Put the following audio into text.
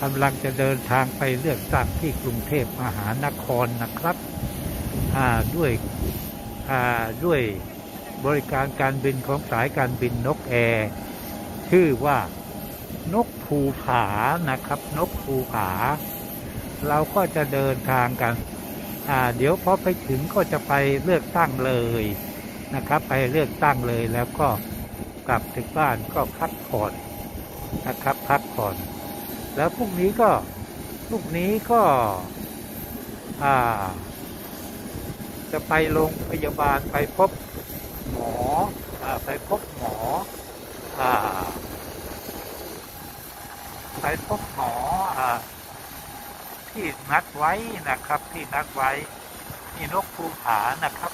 กำลังจะเดินทางไปเลือกตั้งที่กรุงเทพมหานครนะครับด้วยด้วยบริการการบินของสายการบินนกแอร์ชื่อว่านกภูผานะครับ นกภูผา เราก็จะเดินทางกันเดี๋ยวพอไปถึงก็จะไปเลือกตั้งเลยนะครับ ไปเลือกตั้งเลยแล้วก็กลับถึงบ้านก็พักผ่อน นะครับ พักผ่อน แล้วพรุ่งนี้ก็พรุ่งนี้ก็จะไปโรงพยาบาลไปพบหมออไปพบหมออไปพบหมออที่นัดไว้นะครับที่นัดไว้ที่นกภูผานะครับ